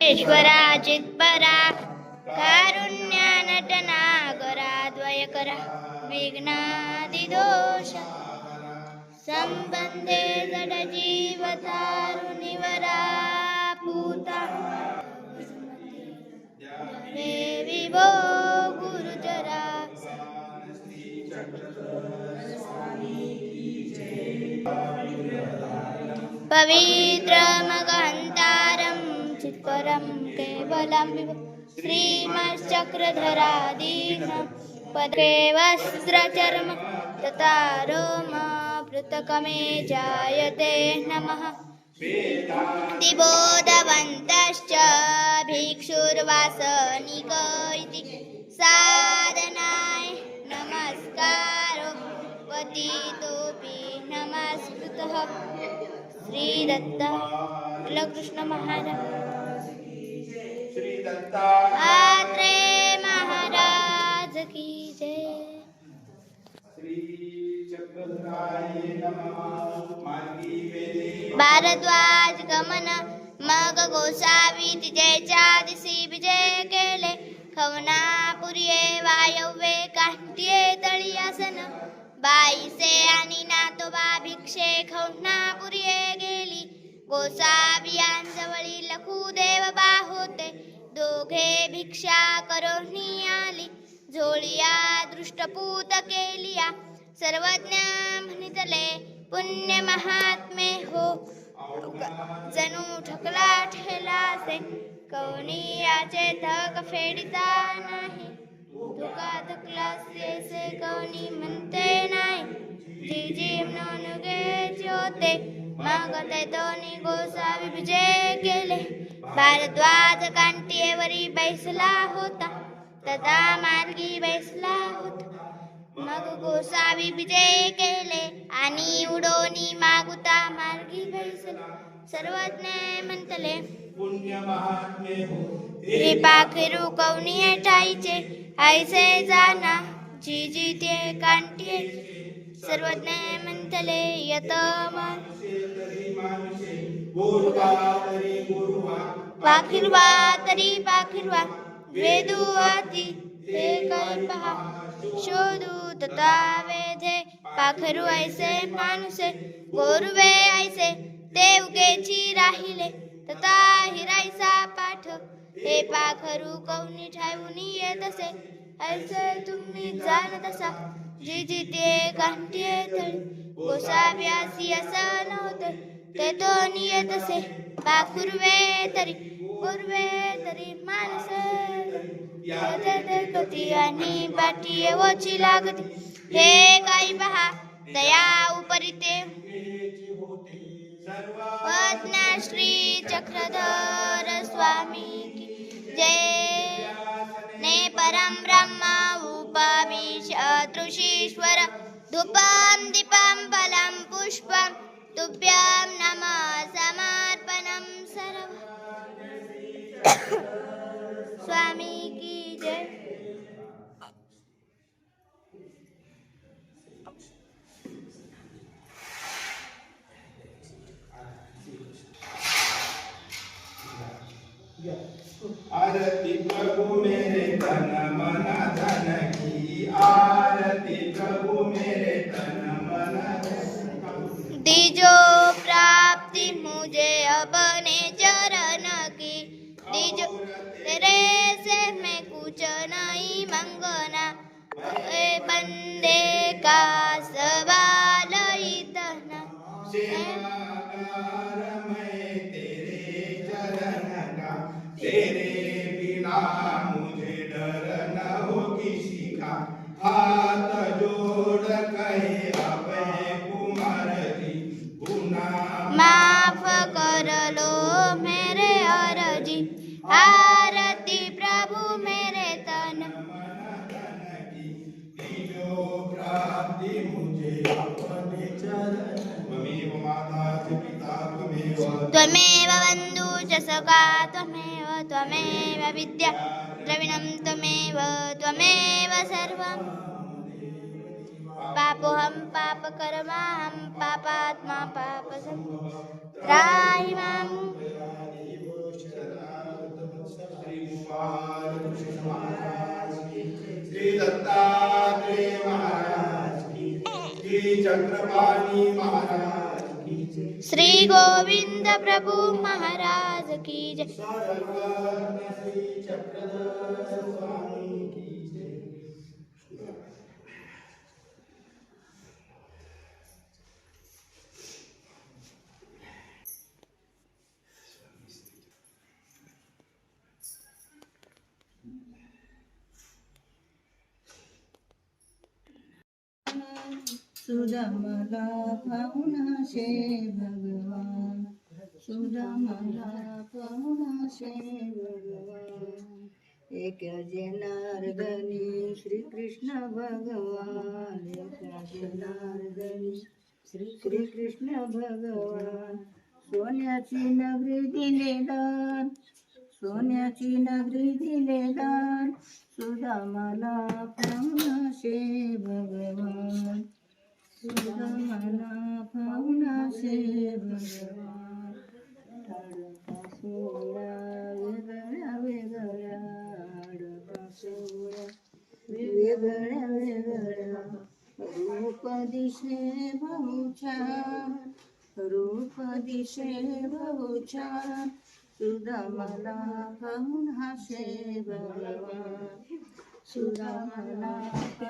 ईश्वरा चित्परा कारुण्यानटना द्वयकरा विघ्नादिदोष संबंधे जडजीवतारुनिवरा पूता। हे विभो गुरुचरा। पवित्रमगहन्तारं चित्परं केवलं विभो श्रीमश्चक्रधरादीन पदे वस्त्रचर्म तथा रोम पृथकमे जायते नमः। दिबोधवन्तश्च भिक्षुर्वासनिक इति साधनाय नमस्कारो। पतितोऽपि नमस्कृतः। श्रीदत्त। बालकृष्णमहाराज श्री दत्ता आत्रे महाराज की जय। श्री चक्रधराय नमः। मार्गी वेदे भारद्वाज गमन मग गोसावी तिजेच्या दिसी विजय केले। खवनापुरिये वायव्ये तळी आसन। बाईसे आणि नातोबा भिक्षे खवनापुरिये गेली। गोसावियांजवळी लखुदेव बा होते दोघे भिक्षा करोनी आली झोळिया दृष्टपूत केलिया. सर्वज्ञ म्हणितले पुण्य महात्मे हो. जणू ठकला ठेला असे कोणी कवनीयाचे थक फेडिता नाही. तुका थकलासे से कवनी म्हणते नाही. जी जी म्हणून गेचे होते. मागते दोन्ही गोसावी विजय केले. भारद्वाज कांटीयेवरी बैसला होता. तदा मार्गी बैसला होता. मग गोसावी विजय केले. आणि उडोनी मागुता मार्गी बैसले. सर्वज्ञ म्हणतले पुण्य महात्मे हो. पाखरू कवनी ठाईचे ऐसे जाना जी जी ते कांटिये. सर्वज्ञ म्हणतले यत तरी पाखिरवा तरी पाखिरवा वेदू आती हे काय पहा शोधू तथा वेधे पाखरू ऐसे माणुसे गोरुवे ऐसे ते उगेची राहिले तथा हिरायसा पाठ. हे पाखरू कवनी ठाऊन येत असे. ऐसे तुम्ही जाणत असा. जी जिथे ते गांठीये गोसाव्यासी असा नव्हते ते दोन येत असे. पाखुरवे तरी पूर्वे तरी माणस येते आणि पाठी येवची लागती. हे काही पहा दया धूपं दीपं फलं पुष्पं तुभ्यां नमः समर्पणं सर्व तेरे बिना मुझे डर न हो किसी का हाथ जोड़ कहे अभय कुमार जी गुना माफ कर लो मेरे अर्जी। आ त्वमेव त्वमेव बन्धु च सखा त्वमेव त्वमेव विद्या। द्रविणं त्वमेव त्वमेव सर्वम् पापोऽहं पापकर्माहं पापात्मा पापसं राहि माम्। महाराज श्री दत्तात्रेय महाराज की श्री चक्रपाणी महाराज श्री गोविंद प्रभु महाराज की जय सर्वज्ञ श्री चक्रधर स्वामी की जय सुदामला पाहुणाशे भगवान. सुदामला पाहुणाशे भगवान. एक जनार्दनी श्रीकृष्ण भगवान. एक जनार्दनी श्री श्रीकृष्ण भगवान. सोन्याची नगरी दिले दान. सोन्याची नगरी दिले दान. सुदामाला पाहुणाशे भगवान. सुदामाला पाहुणाशे भगवान सोळा वेगळ्या वेगळ्या सोळा वेगळ्या वेगळ्या रूप दिशे बहुछान रूप दिशे बहुछान सुदामाला पाहून हासे भगवान सुदामाला पाहून हासे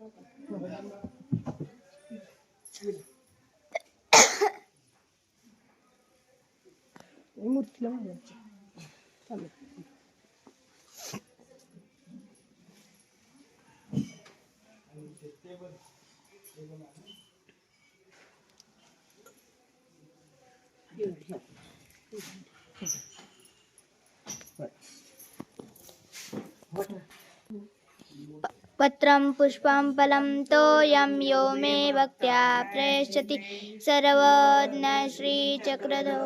वरती ठेवा. हे मदनबा पत्रं पुष्पं फलं तोयं यो मे भक्त्या प्रेषति सर्वज्ञ श्रीचक्रधोरस्वामी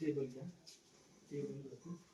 टेबल या. टेबल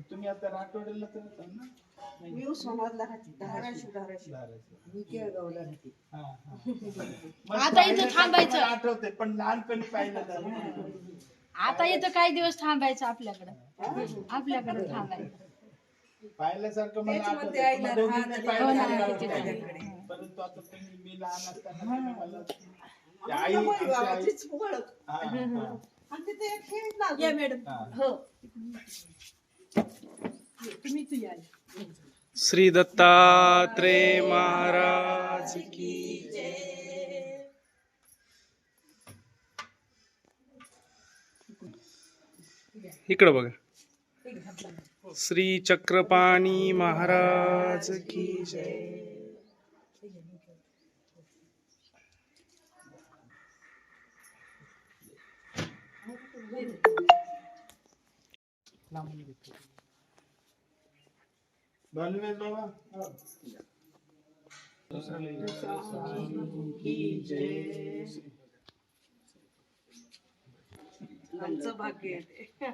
तुम्ही आता राठोड्याला तर होता ना? मी उस्मानाबादला राहते धाराशिव धाराशिव. मी केळगावला राहते. हा, हा. मग आता इथं थांबायचं. मला आठवतंय पण लहानपणी पाहिलं तर. आता येतं काही दिवस थांबायचं आपल्याकडं. आपल्याकडे थांबायचं. पाहिल्यासारखं मला हो परंतु आता मी लहान असताना आणि मॅडम. हो. श्री दत्तात्रेय महाराज की इकड़ बघा. श्री चक्रपाणी महाराज की जय। नाम बालवेज बाबा आमचं भाग्य आहे